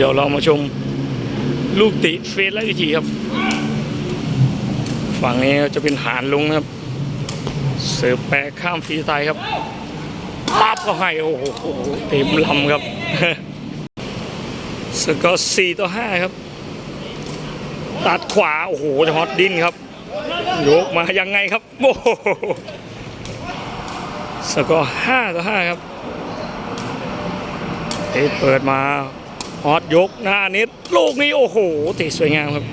เดี๋ยวเรามาชมลูกติเฟสและวิธีครับ ฝั่งนี้จะเป็นหานลุงนะครับ เสิร์ฟแปรข้ามฟรีสไตล์ครับปั๊บก็ให้โอ้โหเต็มลำครับสกอร์สี่ต่อห้าครับ ตัดขวา โอ้โหจะฮอตดินครับยกมายังไงครับโอ้โหสกอร์ห้าต่อห้าครับเอ๊ะเปิดมา ฮอตยกหน้าเน็ตลูกนี้โอ้โหตะสวยงามครับ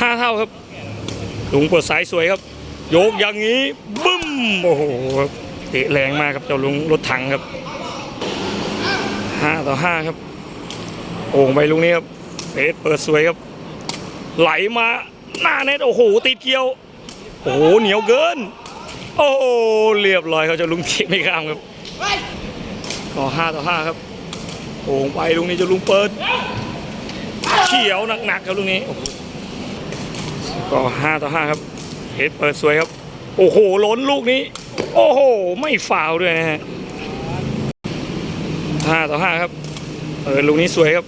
ห้าเท่าครับลุงเปิดสายสวยครับโยกอย่างนี้บึ้มโอ้โหครับเตะแรงมากครับเจ้าลุงรถถังครับห้าต่อห้าครับ โอ่งไปลุงนี้ครับเฟสเปิดสวยครับ ไหลมาหน้าเน็ตโอ้โหติดเกี่ยว โอ้โหเหนียวเกิน โอ้โหเรียบร้อยเขาเจะลุงเก็บไม่ข้ามครับก็ห้าต่อห้าครับ โอ่งไปลุงนี้จะลุงเปิด เขียวหนักๆครับลุงนี้ ก็ห้าต่อห้าครับเฮดเปิดสวยครับ โอ้โหล้นลูกนี้ โอ้โห ไม่ฟาวล์ด้วยนะฮะห้าต่อห้าครับเปิดลูกนี้สวยครับ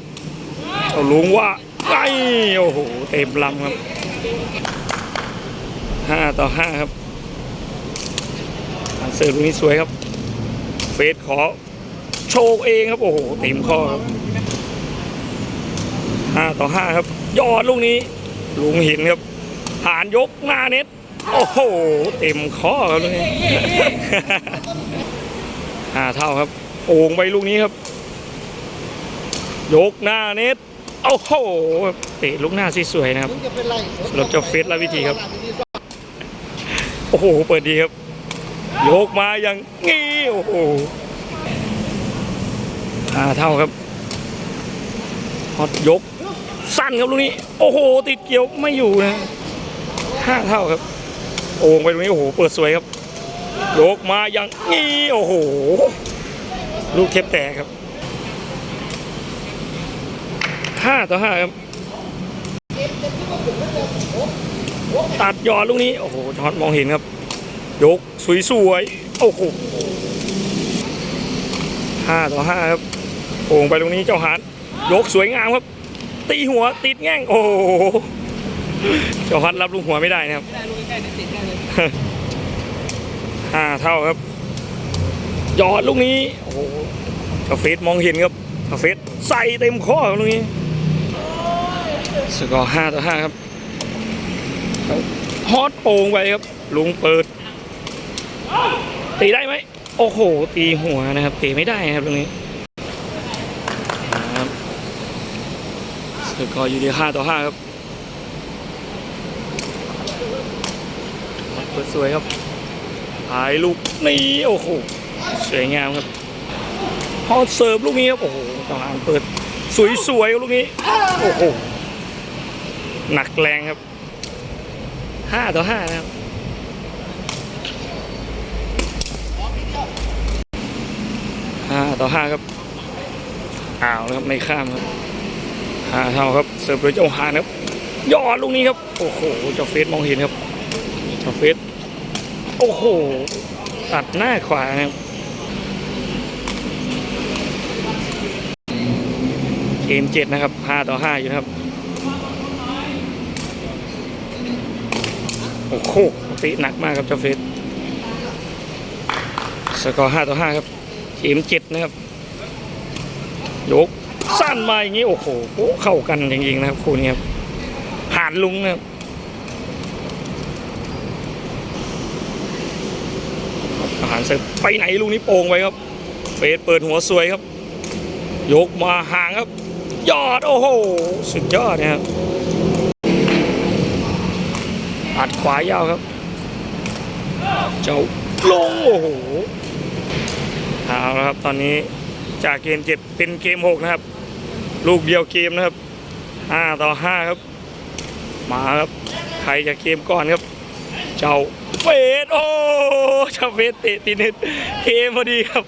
เจ้าลุงว่าไอ้โอ้โหเต็มลำครับห้าต่อห้าครับอันเสิร์ฟลูกนี้สวยครับ เฟสขอ โชว์เองครับ โอ้โหเต็มข้อครับห้าต่อห้าครับ ยอดลูกนี้ลุงหินครับหานยกหน้าเน็ต โอ้โห เต็มข้อครับลูกนี้ห้าเท่าครับ โอ่งไปลูกนี้ครับ ยกหน้าเน็ตโอ้โหเตะลูกหน้าสวยๆนะครับเรสำหรับเจ้าเฟสและวิธีครับ โอ้โห เปิดดีครับ ยกมาอย่างงี้ โอ้โห ห้าเท่าครับฮอตยก สั้นครับลูกนี้ โอ้โห ติดเกี่ยวไม่อยู่นะห้าเท่าครับ โอ่งไปตรงนี้โอ้โหเปิดสวยครับยกมาอย่างงี้โอ้โห ลูกเทปแตกครับห้าต่อห้าครับตัดยอดลูกนี้ โอ้โหจอดมองเห็นครับ ยกสวยๆโอ้โหห้าต่อห้าครับ โอ่งไปตรงนี้เจ้าหานยกสวยงามครับ ตีหัวติดแง่ง โอ้โหเจ้าฮัดรับลูกหัวไม่ได้นะครับไม่ได้ลูกใกล้ติดได้เลยห้าเท่าครับยอดลูกนี้โอ้โหกาเฟสมองเห็นครับกาเฟสใส่เต็มข้อครับลูกนี้สกอร์ห้าต่อห้าครับฮอตโป่งไปครับ ลุงเปิด ตีได้ไหมโอ้โห ตีหัวนะครับตีไม่ได้นะครับตรงนี้ครับ สกอร์อยู่ที่ห้าต่อห้าครับเปิดสวยครับถ่ายลูกนี้โอ้โหสวยงามครับฮอตเสิร์ฟลูกนี้ครับโอ้โหต้องอ่านเปิดสวยๆครับลูกนี้โอ้โหหนักแรงครับห้าต่อห้านะครับห้าต่อห้าครับอ้าวนะครับไม่ข้ามครับ หาเท่าครับเสิร์ฟโดยเจ้าหานครับยอดลูกนี้ครับโอ้โหเจ้าเฟสมองเห็นครับเจ้าเฟสโอ้โหตัดหน้าขวาครับเกมเจ็ดนะครับห้าต่อห้าอยู่นะครับโอ้โหตีหนักมากครับเจ้าเฟสสกอร์ห้าต่อห้าครับเกมเจ็ดนะครับยก สั้นมาอย่างนี้โอ้โหเข้ากันจริงๆนะครับคู่นี้ครับหานลุงนะครับอาหารเสร็จไปไหนลูกนี้โป่งไปครับเฟสเปิดหัวสวยครับ ยกมาห่างครับ ยอดโอ้โหสุดยอดนะครับอัดขวายาวครับ เจ้าลงโอ้โหเอาละครับตอนนี้จากเกมเจ็ดเป็นเกมหกนะครับ ลูกเดียวเกมนะครับห้าต่อห้าครับ มาครับ ใครจะเกมก่อนครับ เจ้าเฟสโอ้เจ้าเฟสเตะตีนิดเกมพอดีครับ